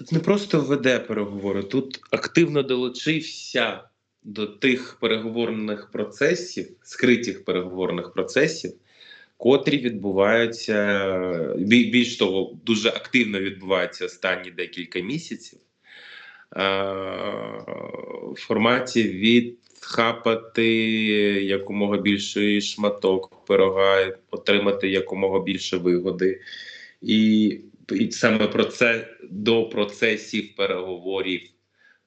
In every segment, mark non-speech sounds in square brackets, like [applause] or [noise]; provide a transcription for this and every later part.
Тут не просто веде переговори, тут активно долучився до тих переговорних процесів, скритих переговорних процесів, котрі відбуваються більш того, дуже активно відбуваються останні декілька місяців. В форматі відхапати якомога більший шматок пирога, отримати якомога більше вигоди. І, і саме про це до процесів переговорів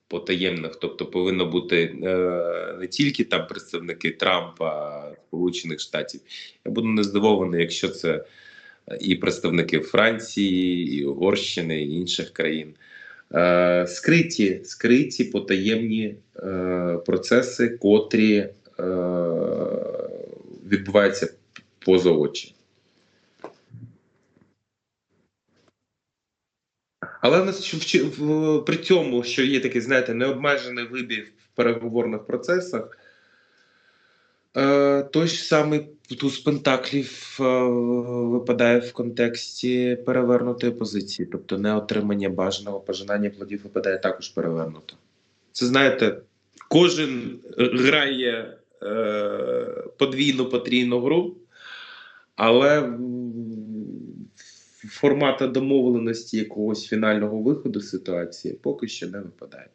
потаємних, тобто повинно бути е, не тільки там представники Трампа, Сполучених Штатів. Я буду не здивований, якщо це і представники Франції, і Угорщини, і інших країн. Е, скриті, скриті потаємні е, процеси, котрі е, відбуваються поза очі. Але в нас при цьому, що є такий, знаєте, необмежений вибір в переговорних процесах, е, той ж самий туз Пентаклів е, випадає в контексті перевернутої позиції, тобто неотримання бажаного пожинання плодів випадає також перевернуто. Це знаєте, кожен грає е, подвійну потрійну гру, але формата домовленості якогось фінального виходу ситуації поки що не випадає.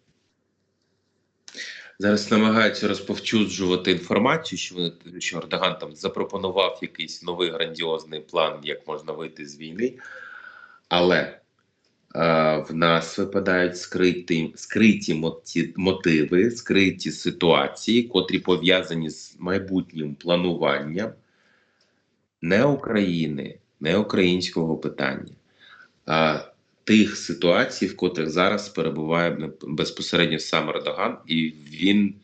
Зараз намагаються розповчуджувати інформацію, що вони що Ердоган там запропонував якийсь новий грандіозний план, як можна вийти з війни. Але е, в нас випадають скриті, скриті моті, мотиви, скриті ситуації, котрі пов'язані з майбутнім плануванням не України, не українського питання, а тих ситуацій, в котрих зараз перебуває безпосередньо сам Ердоган, і він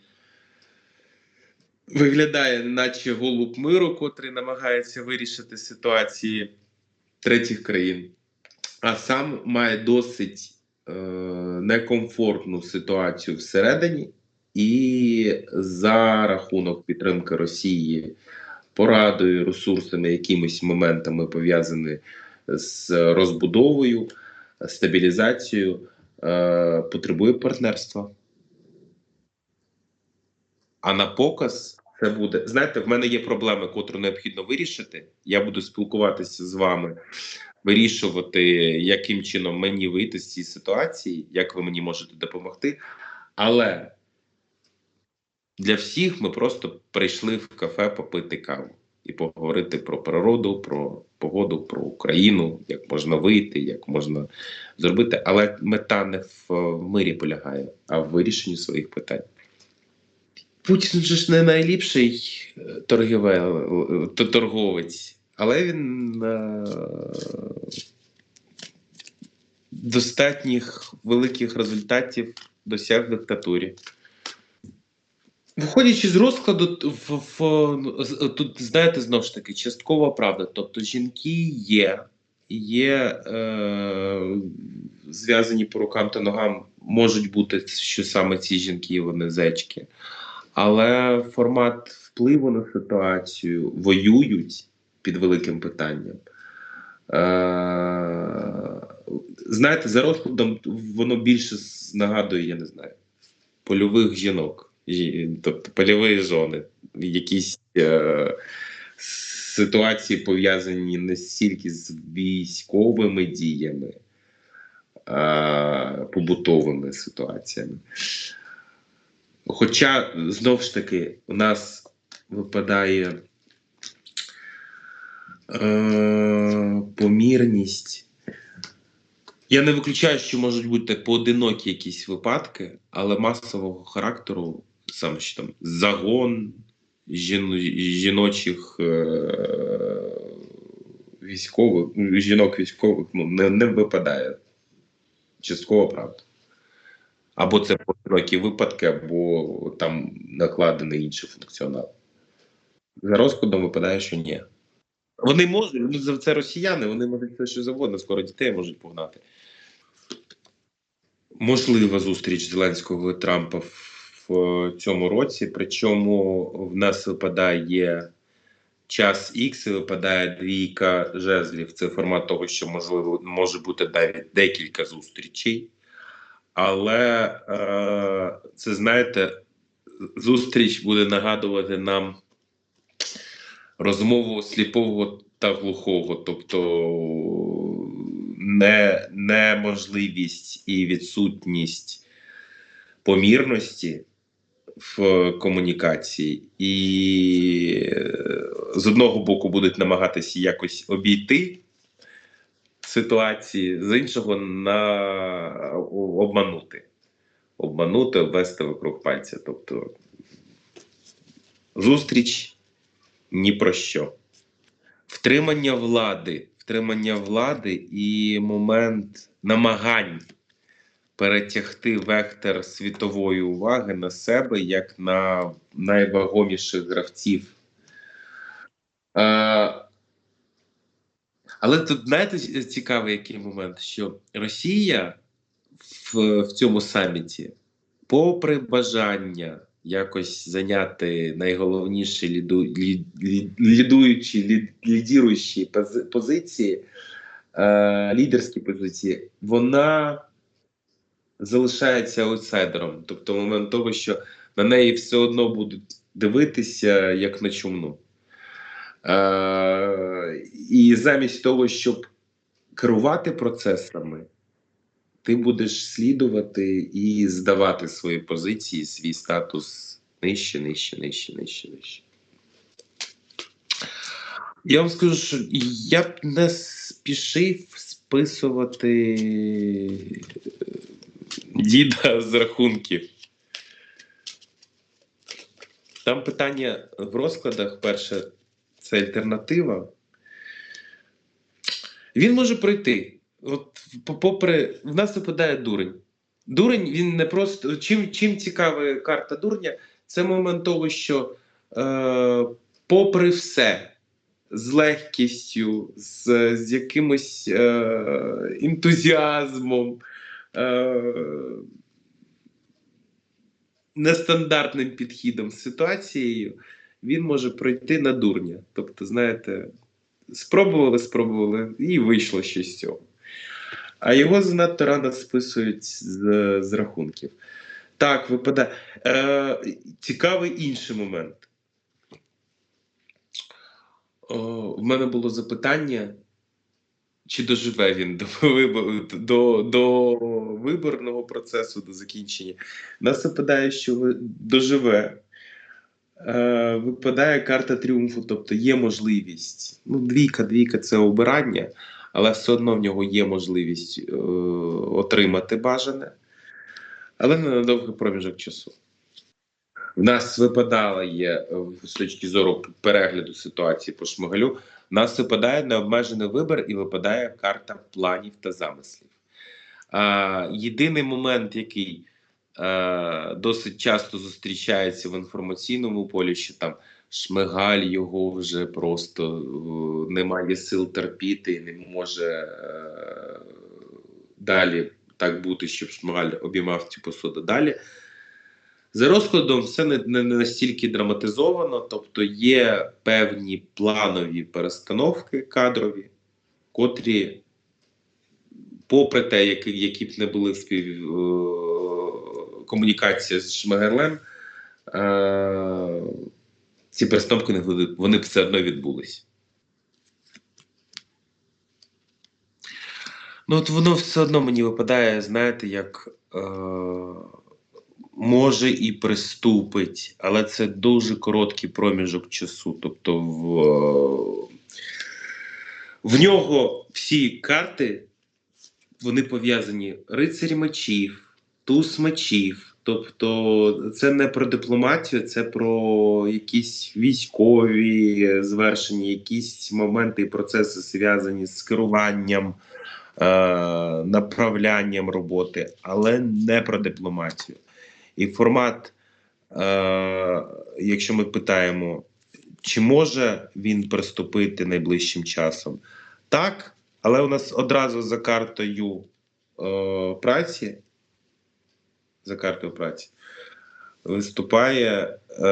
виглядає, наче голуб миру, котрий намагається вирішити ситуації третіх країн, а сам має досить е, некомфортну ситуацію всередині, і за рахунок підтримки Росії порадою, ресурсами, якимись моментами пов'язані з розбудовою, стабілізацією, е, потребує партнерства. А на показ це буде. Знаєте, в мене є проблеми, котру необхідно вирішити. Я буду спілкуватися з вами, вирішувати, яким чином мені вийти з цієї ситуації, як ви мені можете допомогти. Але для всіх ми просто прийшли в кафе попити каву і поговорити про природу, про погоду, про Україну, як можна вийти, як можна зробити. Але мета не в мирі полягає, а в вирішенні своїх питань. Путін же ж не найліпший е, торгіве- е, торговець, але він е, достатніх великих результатів досяг в диктатурі. Виходячи з розкладу, в, в, тут, знаєте, знову ж таки, часткова правда. Тобто жінки є, є е, зв'язані по рукам та ногам, можуть бути, що саме ці жінки, вони зечки. Але формат впливу на ситуацію воюють під великим питанням. Е, знаєте, за розкладом воно більше нагадує, я не знаю, польових жінок, Жі- тобто польові зони, якісь е, ситуації пов'язані не стільки з військовими діями, а побутовими ситуаціями. Хоча, знов ж таки, у нас випадає е, помірність. Я не виключаю, що можуть бути поодинокі якісь випадки, але масового характеру, саме що там загон жін, жіночих е, військових, ну, жінок військових ну, не, не випадає. Частково правда. Або це поодинокі випадки, або там накладений інший функціонал. За розкладом випадає, що ні. Вони можуть, ну це росіяни, вони можуть все що завгодно, скоро дітей можуть погнати. Можлива зустріч Зеленського і Трампа в, цьому році. Причому в нас випадає час Х і випадає двійка жезлів. Це формат того, що можливо може бути навіть декілька зустрічей. але е, це знаєте, зустріч буде нагадувати нам розмову сліпого та глухого, тобто не, неможливість і відсутність помірності в комунікації, і е, з одного боку будуть намагатися якось обійти ситуації, з іншого на обманути. Обманути, обвести вокруг пальця. Тобто зустріч ні про що. Втримання влади, втримання влади і момент намагань перетягти вектор світової уваги на себе як на найвагоміших гравців. Е, але тут знаєте цікавий який момент, що Росія в, в цьому саміті, попри бажання якось зайняти найголовніші ліду, лі, лі, лідуючі, лі, лідіруючі пози- позиції, е, лідерські позиції, вона залишається аутсайдером. Тобто, момент того, що на неї все одно будуть дивитися як на чумну. Е, і замість того, щоб керувати процесами, ти будеш слідувати і здавати свої позиції, свій статус нижче, нижче, нижче, нижче, нижче. Я вам скажу, що я б не спішив списувати діда з рахунків. Там питання в розкладах перше це альтернатива. Він може пройти. От, попри, в нас випадає дурень. Дурень він не просто. Чим, чим цікава карта дурня, це момент того, що е, попри все, з легкістю, з, з якимось е, ентузіазмом, нестандартним підхідом з ситуацією, він може пройти на дурня. Тобто, знаєте, спробували, спробували, і вийшло щось з цього. А його занадто рано списують з, з рахунків. Так, випадає. Е, цікавий інший момент. В мене було запитання, чи доживе він до, до, до виборного процесу, до закінчення. Нас випадає, що доживе. Е, випадає карта тріумфу, тобто є можливість. Ну, двійка, двійка це обирання, але все одно в нього є можливість е, отримати бажане, але не на довгий проміжок часу. В нас випадала є е, з точки зору перегляду ситуації по Шмигалю. Нас випадає необмежений вибір і випадає карта планів та замислів. А, єдиний момент, який е, досить часто зустрічається в інформаційному полі, що там Шмигаль його вже просто е, немає сил терпіти і не може е, далі так бути, щоб Шмигаль обіймав цю посаду далі. За розкладом все не, не, настільки драматизовано, тобто є певні планові перестановки кадрові, котрі, попри те, які, які б не були спів, е, комунікація з Шмигелем, е, ці перестановки не вони б все одно відбулись. Ну, от воно все одно мені випадає, знаєте, як е, може і приступить, але це дуже короткий проміжок часу. Тобто в, е, в нього всі карти вони пов'язані рицарі мечів, туз мечів. Тобто це не про дипломатію, це про якісь військові звершення, якісь моменти і процеси зв'язані з керуванням, е, направлянням роботи, але не про дипломатію. І формат, е, якщо ми питаємо, чи може він приступити найближчим часом? Так, але у нас одразу за картою е, праці, за картою праці, виступає е,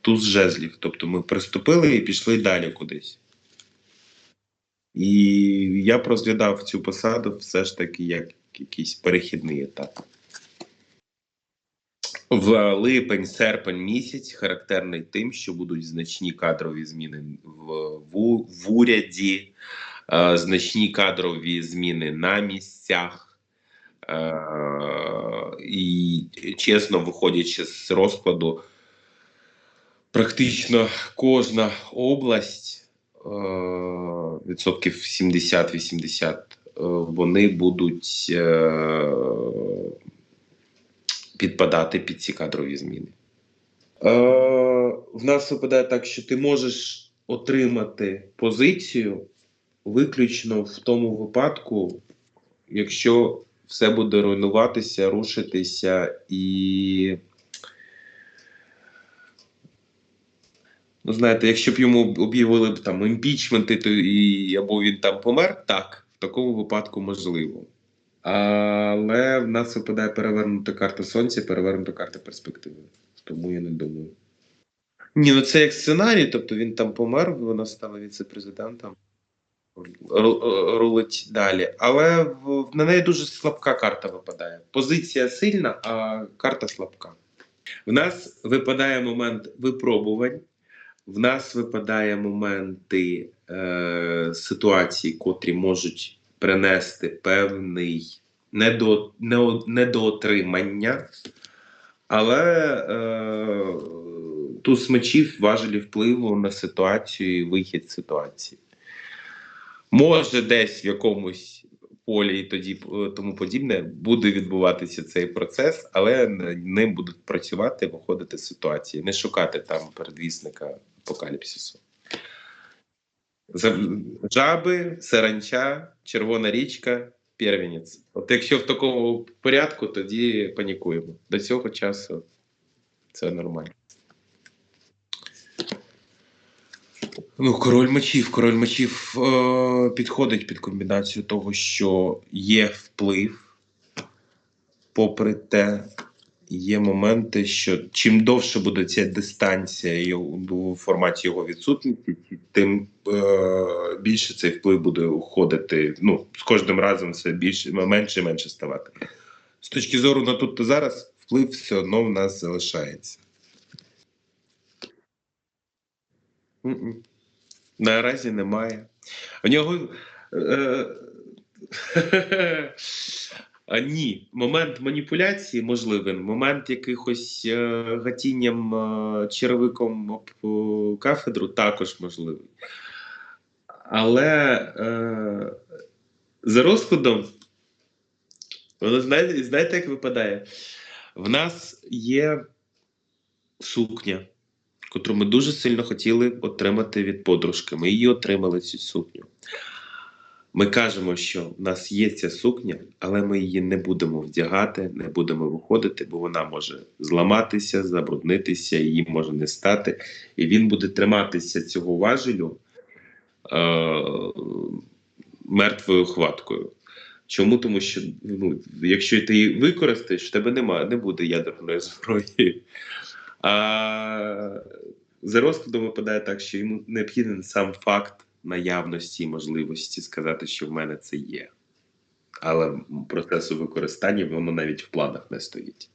туз жезлів. Тобто ми приступили і пішли далі кудись. І я розглядав цю посаду все ж таки як якийсь перехідний етап. В липень-серпень місяць характерний тим, що будуть значні кадрові зміни в, в, в уряді, е, значні кадрові зміни на місцях. Е, і чесно, виходячи з розкладу, практично кожна область, е, відсотків 70-80, е, вони будуть е, підпадати під ці кадрові зміни. Е, в нас випадає так, що ти можеш отримати позицію виключно в тому випадку, якщо все буде руйнуватися, рушитися і. Ну, знаєте, якщо б йому об'явили б там імпічменти, то і або він там помер, так, в такому випадку можливо. Але в нас випадає перевернута карта сонця, перевернута карта перспективи. Тому я не думаю. Ні, ну це як сценарій, тобто він там помер, вона стала віце-президентом. Ру- Рулить далі. Але в, на неї дуже слабка карта випадає. Позиція сильна, а карта слабка. В нас випадає момент випробувань, в нас випадає моменти е, ситуації, котрі можуть принести певний недо, недоотримання, але е, туз мечів важелі впливу на ситуацію і вихід ситуації. Може, десь в якомусь полі і тоді е, тому подібне буде відбуватися цей процес, але ним будуть працювати, виходити з ситуації, не шукати там передвісника апокаліпсису. Жаби, саранча, червона річка, первенець. От якщо в такому порядку, тоді панікуємо. До цього часу це нормально. Ну, король мечів. Король мечів е, підходить під комбінацію того, що є вплив, попри те, є моменти, що чим довше буде ця дистанція у форматі його відсутності, тим е, більше цей вплив буде уходити. Ну, з кожним разом все більше, менше і менше ставати. З точки зору на тут та зараз, вплив все одно в нас залишається. Наразі немає. У нього. Е, [laughs] ні, момент маніпуляції можливий, момент якихось е, гатінням е, черевиком об кафедру також можливий. Але е, за розкладом, воно знаєте, знаєте, як випадає? В нас є сукня котру ми дуже сильно хотіли отримати від подружки. Ми її отримали цю сукню. Ми кажемо, що в нас є ця сукня, але ми її не будемо вдягати, не будемо виходити, бо вона може зламатися, забруднитися, її може не стати. І він буде триматися цього важелю е- мертвою хваткою. Чому? Тому що ну, якщо ти її використаєш, в тебе немає, не буде ядерної зброї. А за розкладом випадає так, що йому необхіден сам факт наявності і можливості сказати, що в мене це є. Але процесу використання воно навіть в планах не стоїть.